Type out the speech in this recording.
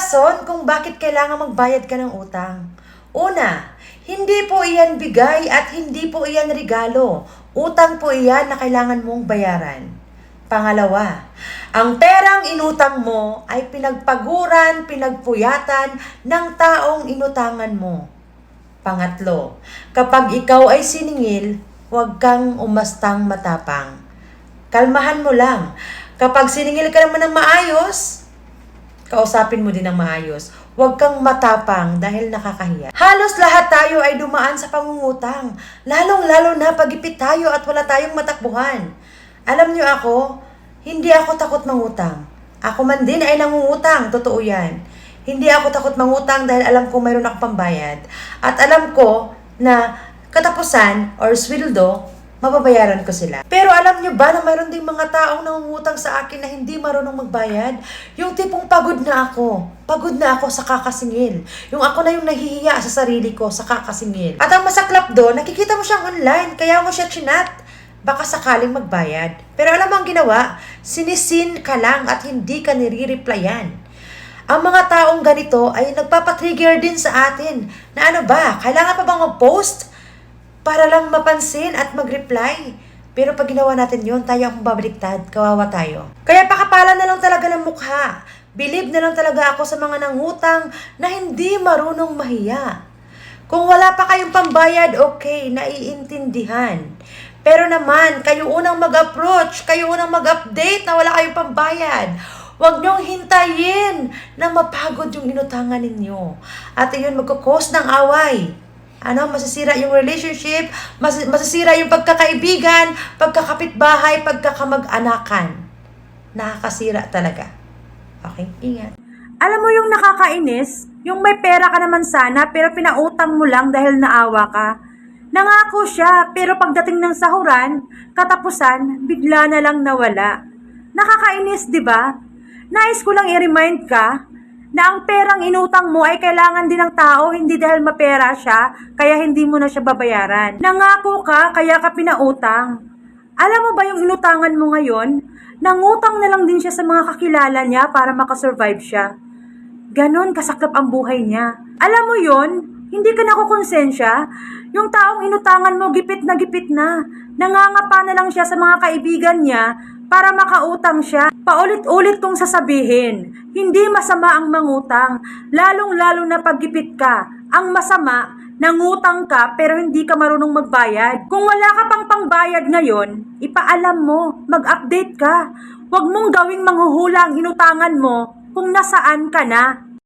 rason kung bakit kailangan magbayad ka ng utang. Una, hindi po iyan bigay at hindi po iyan regalo. Utang po iyan na kailangan mong bayaran. Pangalawa, ang perang inutang mo ay pinagpaguran, pinagpuyatan ng taong inutangan mo. Pangatlo, kapag ikaw ay siningil, huwag kang umastang matapang. Kalmahan mo lang. Kapag siningil ka naman ng maayos, kausapin mo din ng maayos. Huwag kang matapang dahil nakakahiya. Halos lahat tayo ay dumaan sa pangungutang. Lalong-lalo na pagipit tayo at wala tayong matakbuhan. Alam niyo ako, hindi ako takot mangutang. Ako man din ay nangungutang, totoo yan. Hindi ako takot mangutang dahil alam ko mayroon ako pambayad. At alam ko na katapusan or sweldo, mababayaran ko sila. Pero alam nyo ba na mayroon ding mga taong nangungutang sa akin na hindi marunong magbayad? Yung tipong pagod na ako. Pagod na ako sa kakasingil. Yung ako na yung nahihiya sa sarili ko sa kakasingil. At ang masaklap doon, nakikita mo siyang online, kaya mo siya chinat. Baka sakaling magbayad. Pero alam mo ang ginawa? Sinisin ka lang at hindi ka nire-replyan. Ang mga taong ganito ay nagpapatrigger din sa atin na ano ba, kailangan pa bang mag-post para lang mapansin at mag-reply? Pero pag ginawa natin yon tayo akong babaliktad, kawawa tayo. Kaya pakapala na lang talaga ng mukha. Believe na lang talaga ako sa mga nangutang na hindi marunong mahiya. Kung wala pa kayong pambayad, okay, naiintindihan. Pero naman, kayo unang mag-approach, kayo unang mag-update na wala kayong pambayad. Huwag niyong hintayin na mapagod yung inutangan ninyo. At iyon magkakos ng away. Ano, masisira yung relationship, mas, masisira yung pagkakaibigan, pagkakapitbahay, pagkakamag-anakan. Nakakasira talaga. Okay, ingat. Alam mo yung nakakainis, yung may pera ka naman sana pero pinautang mo lang dahil naawa ka. Nangako siya pero pagdating ng sahuran, katapusan, bigla na lang nawala. Nakakainis, di ba? Nais ko lang i-remind ka na ang perang inutang mo ay kailangan din ng tao, hindi dahil mapera siya, kaya hindi mo na siya babayaran. Nangako ka, kaya ka pinautang. Alam mo ba yung inutangan mo ngayon? Nangutang na lang din siya sa mga kakilala niya para makasurvive siya. Ganon kasaklap ang buhay niya. Alam mo yon, hindi ka nakukonsensya. Yung taong inutangan mo, gipit na gipit na. Nangangapa na lang siya sa mga kaibigan niya para makautang siya. Paulit-ulit kong sasabihin, hindi masama ang mangutang, lalong-lalo na paggipit ka. Ang masama, nangutang ka pero hindi ka marunong magbayad. Kung wala ka pang pangbayad ngayon, ipaalam mo, mag-update ka. Huwag mong gawing manghuhula ang inutangan mo kung nasaan ka na.